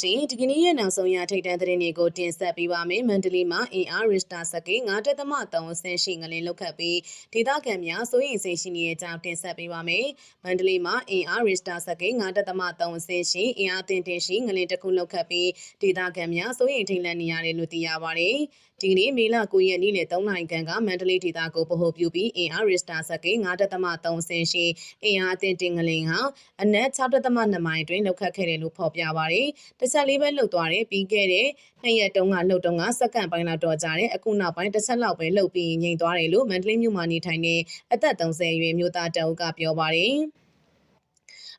ရှင်ဒီကနေ့ရဲ့နောက်ဆုံးရထိတ်တန့်သတင်းတွေကိုတင်ဆက်ပေးပါမယ်မန္တလေးမှာအင်အားရစ်တာစကေ9.3အဆင့်ရှိငလင်လောက်ခတ်ပြီးဒေသခံများစိုးရိမ်စိတ်ရှိနေတဲ့အကြောင်းတင်ဆက်ပေးပါမယ်မန္တလေးမှာအင်အားရစ်တာစကေ9.3အဆင့်ရှိအင်အားတင်တင်ရှိငလင်တစ်ခုလောက်ခတ်ပြီးဒေသခံများစိုးရိမ်ထိတ်လန့်နေရတယ်လို့သိရပါတယ် ဒီနေ့မေလ9ရက်နေ့နဲ့3နိုင်ခန့်ကမန္တလေးဒေသကိုဗဟိုပြုပြီးအင်အားရစ်တာစကေ9.3ဆင်ရှိအင်အားအသင့်တင်ငလင်ဟာအနက်6.2မိုင်အတွင်းလောက်ခတ်ခဲ့တယ်လို့ဖော်ပြပါတယ်။တစ်ချက်လေးပဲလှုပ်သွားတယ်ပြီးခဲ့တဲ့နှစ်ရက်တုန်းကလှုပ်တုန်းကစက္ကန့်ပိုင်းလောက်တော့ကြာတယ်အခုနောက်ပိုင်းတစ်ချက်လောက်ပဲလှုပ်ပြီးငြိမ်သွားတယ်လို့မန္တလေးမြို့မှာနေထိုင်တဲ့အသက်30အရွယ်မြို့သားတအုပ်ကပြောပါတယ်။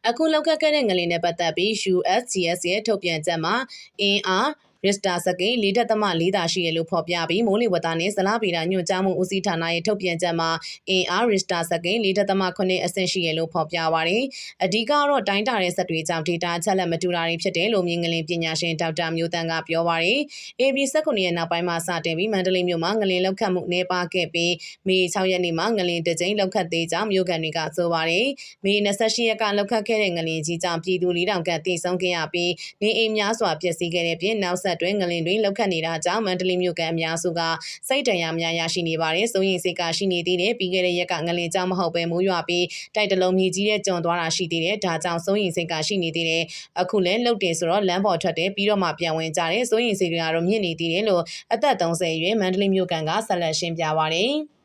အခုလောက်ခတ်ခဲ့တဲ့ငလင်နဲ့ပတ်သက်ပြီး USGS ရဲ့ထုတ်ပြန်ချက်မှာအင်အား ရစ်တာစကိန်၄ဒသမ၄တာရှိရလို့ဖော်ပြပြီးမိုးလေဝသနဲ့ဇလားဗီရာညွှန်ကြားမှုဦးစီးဌာနရဲ့ထုတ်ပြန်ချက်မှာအင်အားရစ်တာစကိန်၄ဒသမ9အဆင့်ရှိရလို့ဖော်ပြပါတယ်။အဓိကတော့တိုင်းတာတဲ့စက်တွေကြောင့်ဒေတာချက်လက်မတူတာတွေဖြစ်တယ်လို့မြင်ကလေးပညာရှင်ဒေါက်တာမျိုးတန်းကပြောပါတယ်။ AB 19ရဲ့နောက်ပိုင်းမှာစတင်ပြီးမန္တလေးမြို့မှာငလင်လောက်ခတ်မှုနေပါခဲ့ပြီးမေ6ရက်နေ့မှာငလင်တစ်ကြိမ်လောက်ခတ်သေးကြောင်းမြို့ကန်တွေကဆိုပါတယ်။မေ28ရက်ကလောက်ခတ်ခဲ့တဲ့ငလင်ကြီးကြောင့်ပြည်သူ၄000ခန့်တည်ဆုံးခဲ့ရပြီးနေအိမ်များစွာပျက်စီးခဲ့တဲ့ပြင်နောက်ဆက်အတွင်းငလင်တွေလောက်ခတ်နေတာကြောင့်မန္တလေးမြို့ကအများစုကစိတ်တရာများရရှိနေပါတယ်။စိုးရင်စိတ်ကရှိနေသေးတယ်ပြီးခဲ့တဲ့ရက်ကငလင်ကြောင့်မဟုတ်ပဲမိုးရွာပြီးတိုက်တလုံးမြေကြီးတဲ့ကြုံသွားတာရှိသေးတယ်။ဒါကြောင့်စိုးရင်စိတ်ကရှိနေသေးတယ်။အခုလည်းလှုပ်တယ်ဆိုတော့လမ်းပေါ်ထွက်တယ်ပြီးတော့မှပြန်ဝင်ကြတယ်။စိုးရင်စိတ်တွေကတော့မြင့်နေသေးတယ်လို့အသက်30ရွယ်မန္တလေးမြို့ကန်ကဆက်လက်ရှင်းပြပါတယ်။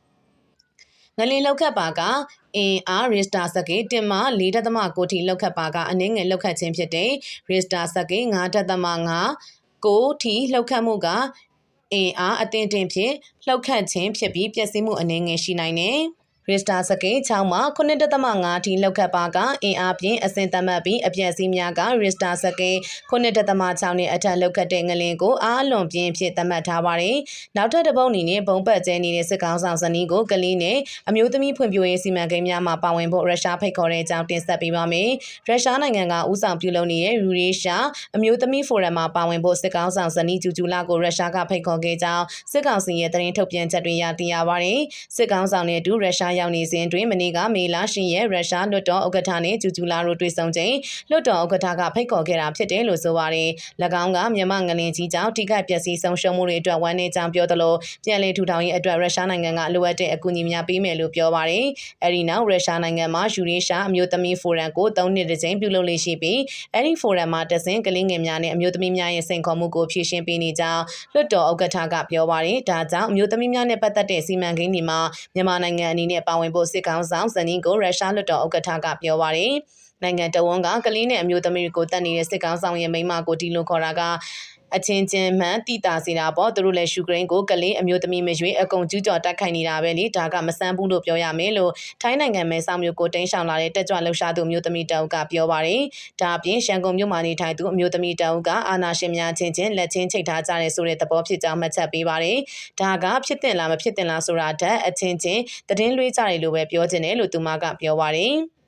ငလင်လောက်ခတ်ပါကအင်အားရစ်တာစကေတင်မ4.9ထီလောက်ခတ်ပါကအနည်းငယ်လောက်ခတ်ခြင်းဖြစ်တဲ့ရစ်တာစကေ9.5 ကိုထီလှုပ်ခတ်မှုကအင်အားအသင့်တင်ဖြင့်လှုပ်ခတ်ခြင်းဖြစ်ပြီးပျက်စီးမှုအနည်းငယ်ရှိနိုင်တယ်။ ရစ်တာစကေ6မှာ9.5ထိလောက်ခတ်ပါကအင်အားဖြင့်အစင်သတ်မှတ်ပြီးအပြည့်စည်းများကရစ်တာစကေ9.6နဲ့အထက်လောက်ခတ်တဲ့ငလင်ကိုအားလွန်ပြင်းဖြစ်သတ်မှတ်ထားပါတယ်။နောက်ထပ်တစ်ပုံအနေနဲ့ဘုံပတ်ကျဲနေတဲ့စစ်ကောင်းဆောင်ဇနီးကိုကလေးနဲ့အမျိုးသမီးဖွံ့ဖြိုးရေးစီမံကိန်းများမှာပါဝင်ဖို့ရုရှားဖိတ်ခေါ်တဲ့အကြောင်းတင်ဆက်ပေးပါမယ်။ရုရှားနိုင်ငံကဦးဆောင်ပြုလုပ်နေတဲ့ယူရေးရှာအမျိုးသမီးဖိုရမ်မှာပါဝင်ဖို့စစ်ကောင်းဆောင်ဇနီးဂျူဂျူလာကိုရုရှားကဖိတ်ခေါ်ခဲ့ကြောင်းစစ်ကောင်စီရဲ့သတင်းထုတ်ပြန်ချက်တွေရသိရပါတယ်။စစ်ကောင်းဆောင်နဲ့အတူရုရှားရောက်နေစဉ်တွင်မနေ့ကမေလာရှင်ရဲ့ရုရှားလွတ်တော်ဥက္ကဋ္ဌနဲ့ဂျူဂျူလာတို့တွေ့ဆုံချိန်လွတ်တော်ဥက္ကဋ္ဌကဖိတ်ခေါ်ခဲ့တာဖြစ်တယ်လို့ဆိုပါတယ်။၎င်းကမြန်မာငလင်ကြီးကြောင့်ထိခိုက်ပျက်စီးဆုံးရှုံးမှုတွေအတွက်ဝမ်းနည်းကြောင်းပြောသလိုပြန်လည်ထူထောင်ရေးအတွက်ရုရှားနိုင်ငံကလိုအပ်တဲ့အကူအညီများပေးမယ်လို့ပြောပါတယ်။အဲဒီနောက်ရုရှားနိုင်ငံမှာယူရေးရှာအမျိုးသမီးဖိုရမ်ကို၃နှစ်တစ်ကြိမ်ပြုလုပ်လေ့ရှိပြီးအဲဒီဖိုရမ်မှာတဆင်ကလေးငယ်များနဲ့အမျိုးသမီးများရဲ့စိန်ခေါ်မှုကိုဖြည့်ရှင်းပေးနေကြောင်းလွတ်တော်ဥက္ကဋ္ဌကပြောပါတယ်။ဒါကြောင့်အမျိုးသမီးများနဲ့ပတ်သက်တဲ့စီမံကိန်းတွေမှာမြန်မာနိုင်ငံအနေနဲ့ပါဝင်ဖို့စစ်ကောင်ဆောင်ဇနီးကိုရုရှားလွှတ်တော်ဥက္ကဋ္ဌကပြောပါရယ်နိုင်ငံတော်ဝန်ကကလေးနဲ့အမျိုးသမီးကိုတတ်နေတဲ့စစ်ကောင်ဆောင်ရဲ့မိမကိုဒီလိုခေါ်တာက အချင်းချင်းမှန်တိတာစီတာပေါ့သူတို့လည်းယူကရိန်းကိုကလေးအမျိုးသမီးမရွေးအကုန်ကျူးကျော်တိုက်ခိုက်နေတာပဲလေဒါကမဆန်းဘူးလို့ပြောရမယ်လို့ထိုင်းနိုင်ငံမဲဆောက်မြို့ကိုတင်းရှောင်လာတဲ့တက်ကြွလှုပ်ရှားသူမျိုးသမီးတအုပ်ကပြောပါတယ်ဒါအပြင်ရှန်ကုန်မြို့မှာနေထိုင်သူအမျိုးသမီးတအုပ်ကအာနာရှင်များချင်းချင်းလက်ချင်းချိတ်ထားကြတဲ့ဆိုတဲ့သဘောဖြစ်ကြောင်းမှတ်ချက်ပေးပါတယ်ဒါကဖြစ်တင်လားမဖြစ်တင်လားဆိုတာတက်အချင်းချင်းတည်င်းလွှေးကြတယ်လို့ပဲပြောချင်တယ်လို့သူမကပြောပါတယ်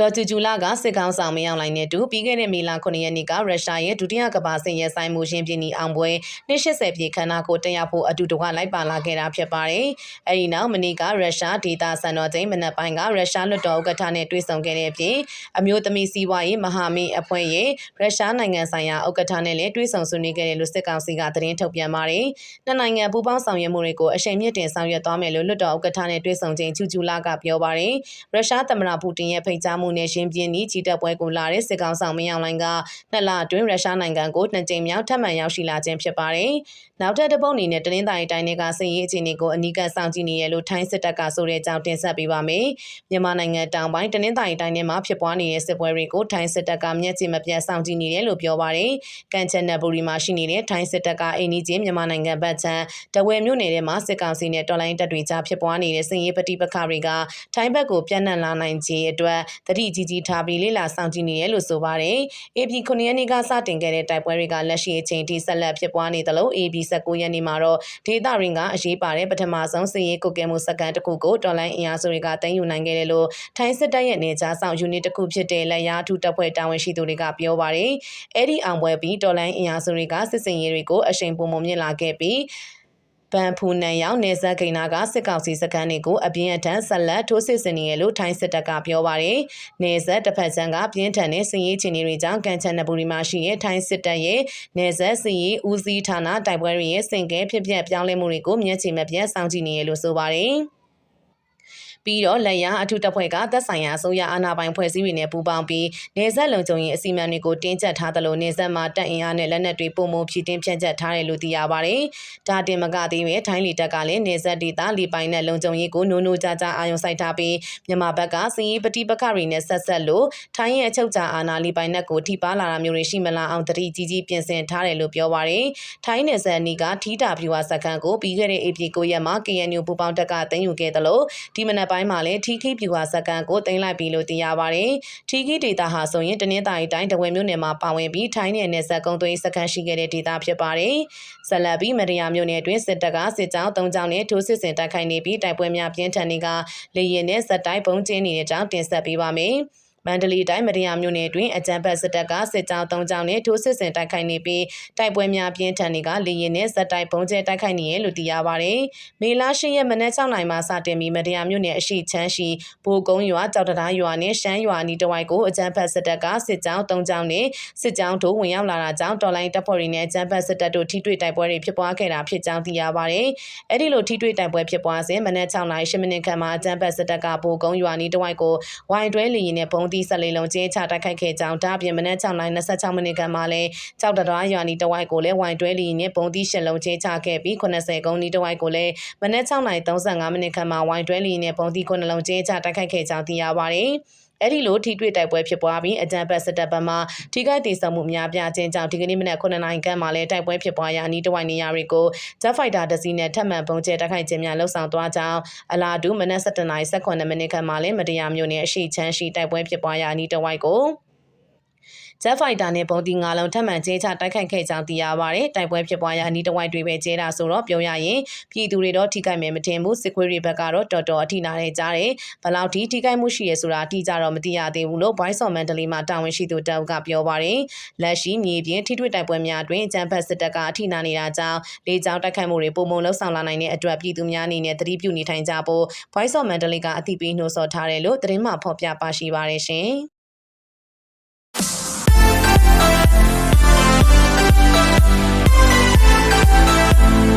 ဒေါ်ကျူကျူလာကစစ်ကောင်ဆောင်မရောက်လိုက်တဲ့တူပြီးခဲ့တဲ့မေလ9ရက်နေ့ကရုရှားရဲ့ဒုတိယကမ္ဘာစစ်ရဲဆိုင်မှုရှင်ပြည်နီအောင်ပွဲ280ပြည့်ခန္ဓာကိုတက်ရောက်ဖို့အတူတကွလိုက်ပါလာခဲ့တာဖြစ်ပါတယ်။အဲဒီနောက်မနေ့ကရုရှားဒေတာစံတော်ချိန်မနက်ပိုင်းကရုရှားလွှတ်တော်ဥက္ကဋ္ဌနဲ့တွေ့ဆုံခဲ့တဲ့အပြင်အမျိုးသမီးစီးပွားရေးမဟာမိတ်အဖွဲ့ရဲ့ရုရှားနိုင်ငံဆိုင်ရာဥက္ကဋ္ဌနဲ့လည်းတွေ့ဆုံဆွေးနွေးခဲ့တယ်လို့စစ်ကောင်စီကသတင်းထုတ်ပြန်ပါတယ်။နှစ်နိုင်ငံပူးပေါင်းဆောင်ရွက်မှုတွေကိုအရှိန်မြင့်တင်ဆောင်ရွက်သွားမယ်လို့လွှတ်တော်ဥက္ကဋ္ဌနဲ့တွေ့ဆုံချိန်ချူချူလာကပြောပါတယ်။ရုရှားသမ္မတပူတင်ရဲ့ဖိတ်ကြားမှုနဲ့ရှင်ပြင်းဤကြီးတပ်ပွဲကိုလာတဲ့စစ်ကောင်ဆောင်မင်းအောင်လှိုင်ကနှစ်လအတွင်းရုရှားနိုင်ငံကိုနှစ်ကြိမ်မြောက်ထပ်မံရောက်ရှိလာခြင်းဖြစ်ပါတယ်။နောက်ထပ်တစ်ပုတ်အနေနဲ့တနင်္သာရီတိုင်းကစစ်ရေးအခြေအနေကိုအနီးကပ်စောင့်ကြည့်နေရလို့ထိုင်းစစ်တပ်ကဆိုတဲ့အကြောင်းတင်ဆက်ပေးပါမယ်။မြန်မာနိုင်ငံတောင်ပိုင်းတနင်္သာရီတိုင်းမှာဖြစ်ပွားနေတဲ့စစ်ပွဲတွေကိုထိုင်းစစ်တပ်ကမျက်ခြေမပြတ်စောင့်ကြည့်နေတယ်လို့ပြောပါတယ်။ကန်ချန်နဘူရီမှာရှိနေတဲ့ထိုင်းစစ်တပ်ကအိန္ဒိချင်းမြန်မာနိုင်ငံဘက်ခြမ်းတဝယ်မြို့နယ်ထဲမှာစစ်ကောင်စီနဲ့တော်လိုင်းတပ်တွေကြားဖြစ်ပွားနေတဲ့စစ်ရေးပဋိပက္ခတွေကထိုင်းဘက်ကိုပြန့်နှံ့လာနိုင်ခြင်းအတွက်တတိကြီးကြီးထားပြီးလေ့လာစောင့်ကြည့်နေတယ်လို့ဆိုပါတယ်။ AP 9ရက်နေ့ကစတင်ခဲ့တဲ့တိုက်ပွဲတွေကလက်ရှိအချိန်ထိဆက်လက်ဖြစ်ပွားနေသလို AP 19ရက်နေ့မှာတော့ဒေသရင်းကအရေးပါတဲ့ပထမဆုံးစစ်ရေးကုတ်ကဲမှုစကန်တစ်ခုကိုတော်လိုင်းအင်အားစုတွေကတင်ယူနိုင်ခဲ့တယ်လို့ထိုင်းစစ်တပ်ရဲ့နေကြားဆောင်ယူနစ်တစ်ခုဖြစ်တဲ့လက်ရထူတပ်ဖွဲ့တာဝန်ရှိသူတွေကပြောပါတယ်။အဲ့ဒီအောင်ပွဲပြီးတော်လိုင်းအင်အားစုတွေကစစ်စင်ရေးတွေကိုအရှိန်ပုံမမြင့်လာခဲ့ပြီး ဗန်ဖူနန်ရောက်နေဆက်ကိန်းနာကစစ်ကောင်စီစခန်းတွေကိုအပြင်းအထန်ဆက်လက်ထိုးစစ်ဆင်နေရလို့ထိုင်းစစ်တပ်ကပြောပါတယ်။နေဆက်တစ်ဖက်ဆန်းကပြင်းထန်တဲ့စင်ရေးချင်တွေကြောင့်ကန်ချန်နပူရီမှာရှိတဲ့ထိုင်းစစ်တပ်ရဲ့နေဆက်စင်ရေးဦးစီးဌာနတိုက်ပွဲတွေရဲ့စင်ကဲဖြစ်ဖြစ်ပြောင်းလဲမှုတွေကိုမျက်ခြေမပြတ်စောင့်ကြည့်နေရလို့ဆိုပါတယ်။ ပြီးတော့လက်ရအထူးတပ်ဖွဲ့ကသက်ဆိုင်ရာအစိုးရအာဏာပိုင်ဖွဲ့စည်းတွေနဲ့ပူးပေါင်းပြီးနေဆက်လုံခြုံရေးအစီအမံတွေကိုတင်းကျပ်ထားသလိုနေဆက်မှာတပ်အင်အားနဲ့လက်နက်တွေပုံမှုဖြည့်တင်းဖြန့်ကျက်ထားတယ်လို့သိရပါတယ်။ဒါတင်မကသေးပဲထိုင်းလီတပ်ကလည်းနေဆက်ဒေသလီပိုင်နဲ့လုံခြုံရေးကိုနိုးနိုးကြကြအာရုံစိုက်ထားပြီးမြန်မာဘက်ကစီးရီးပတိပခတွေနဲ့ဆက်ဆက်လို့ထိုင်းရဲ့အချုပ်ချာအာဏာလီပိုင်နဲ့ကိုထိပါလာတာမျိုးတွေရှိမလားအောင်တတိကြီးကြီးပြင်ဆင်ထားတယ်လို့ပြောပါတယ်။ထိုင်းနယ်စပ်နီကထီတာဖြူဝါစကန်ကိုပြီးခဲ့တဲ့ AP 9ရက်မှာ KNU ပူပေါင်းတက်ကတင်ယူခဲ့တယ်လို့ဒီမနက်ပိုင်းမှာလည်းထီခိပြူဟာစကန်ကိုတင်လိုက်ပြီလို့သိရပါတယ်။ထီခိဒေတာဟာဆိုရင်တနင်္သာရီတိုင်းတဝယ်မြို့နယ်မှာပါဝင်ပြီးထိုင်းနယ်နယ်စပ်ကုန်းသွေးစကန်ရှိခဲ့တဲ့ဒေတာဖြစ်ပါတယ်။ဆက်လက်ပြီးမရယာမြို့နယ်အတွင်းစစ်တပ်ကစစ်ကြောင်း၃ကြောင်းနဲ့ထိုးစစ်ဆင်တိုက်ခိုက်နေပြီးတိုက်ပွဲများပြင်းထန်နေကလေရင်နဲ့ဇက်တိုက်ပုံကျင်းနေတဲ့ကြောင်းတင်ဆက်ပေးပါမယ်။ မန္တလေးတိုင်းမရယာမြို့နယ်တွင်အကြံဖက်စစ်တပ်ကစစ်ကြောင်း၃ကြောင်းနဲ့ထိုးစစ်ဆင်တိုက်ခိုက်နေပြီးတိုက်ပွဲများပြင်းထန်နေကလေရင်နဲ့ဇက်တိုက်ပုံကျဲတိုက်ခိုက်နေရလို့သိရပါတယ်။မေလ၈ရက်မနက်6နာရီမှစတင်ပြီးမရယာမြို့နယ်အရှိချမ်းရှိဘိုကုန်းရွာကြောက်တရားရွာနဲ့ရှမ်းရွာအနီးတစ်ဝိုက်ကိုအကြံဖက်စစ်တပ်ကစစ်ကြောင်း၃ကြောင်းနဲ့စစ်ကြောင်းတို့ဝင်ရောက်လာတာကြောင့်တော်လိုင်းတပ်ဖွဲ့တွေနဲ့အကြံဖက်စစ်တပ်တို့ထိတွေ့တိုက်ပွဲတွေဖြစ်ပွားခဲ့တာဖြစ်ကြောင်းသိရပါတယ်။အဲ့ဒီလိုထိတွေ့တိုက်ပွဲဖြစ်ပွားစဉ်မနက်6နာရီ10မိနစ်ခန့်မှာအကြံဖက်စစ်တပ်ကဘိုကုန်းရွာနီးတစ်ဝိုက်ကိုဝိုင်တွဲလေရင်နဲ့ပုံသီးဆက်လေးလုံးကျင်းချတိုက်ခိုက်ခဲ့ကြောင်းဒါပြင်မနက်6:26မိနစ်ခန့်မှာလဲကြောက်တရားရွာနီတဝိုက်ကိုလည်းဝိုင်တွဲလီနဲ့ပုံသီးရှစ်လုံးကျင်းချခဲ့ပြီး80ကုန်းနီတဝိုက်ကိုလည်းမနက်6:35မိနစ်ခန့်မှာဝိုင်တွဲလီနဲ့ပုံသီးခုနှလုံးကျင်းချတိုက်ခိုက်ခဲ့ကြောင်းသိရပါတယ်။ အဲ့ဒီလိုထိတွေ့တိုက်ပွဲဖြစ်ပွားပြီးအကြံဖက်စစ်တပ်ဘက်မှထိခိုက်ဒေဆုံးမှုများပြားခြင်းကြောင့်ဒီကနေ့မနက်9နာရီခန့်မှာလည်းတိုက်ပွဲဖြစ်ပွားရာအနီးတစ်ဝိုက်နေရာတွေကို Jet Fighter တစ်စီးနဲ့ထပ်မံပုံကျဲတိုက်ခိုက်ခြင်းများလှုပ်ဆောင်သွားကြောင်းအလာဒူမနက်7:18မိနစ်ခန့်မှာလည်းမတရားမျိုးနဲ့အရှိချမ်းရှိတိုက်ပွဲဖြစ်ပွားရာအနီးတစ်ဝိုက်ကို ဂျက်ဖိုက်တာနဲ့ပုံတီငါလုံးထပ်မံကျဲချတိုက်ခိုက်ခဲ့ကြောင်းသိရပါတယ်။တိုက်ပွဲဖြစ်ပွားရာအနီးတစ်ဝိုက်တွေပဲကျဲတာဆိုတော့ပြောရရင်ပြည်သူတွေတော့ထိခိုက်မယ်မထင်ဘူးစစ်ခွေးတွေဘက်ကတော့တော်တော်အထိနာနေကြတယ်။ဘလောက်ထိထိခိုက်မှုရှိရဆိုတာအတိအကျတော့မသိရသေးဘူးလို့ Voice of Mandalay မှာတာဝန်ရှိသူတောက်ကပြောပါတယ်။လက်ရှိမြေပြင်ထိတွေ့တိုက်ပွဲများတွင်အကြံဖက်စစ်တပ်ကအထိနာနေတာကြောင့်လေကြောင်းတိုက်ခိုက်မှုတွေပုံမှန်လှုပ်ဆောင်လာနိုင်တဲ့အတွက်ပြည်သူများအနေနဲ့သတိပြုနေထိုင်ကြဖို့ Voice of Mandalay ကအသိပေးနှိုးဆော်ထားတယ်လို့သတင်းမှဖော်ပြပါရှိပါတယ်ရှင်။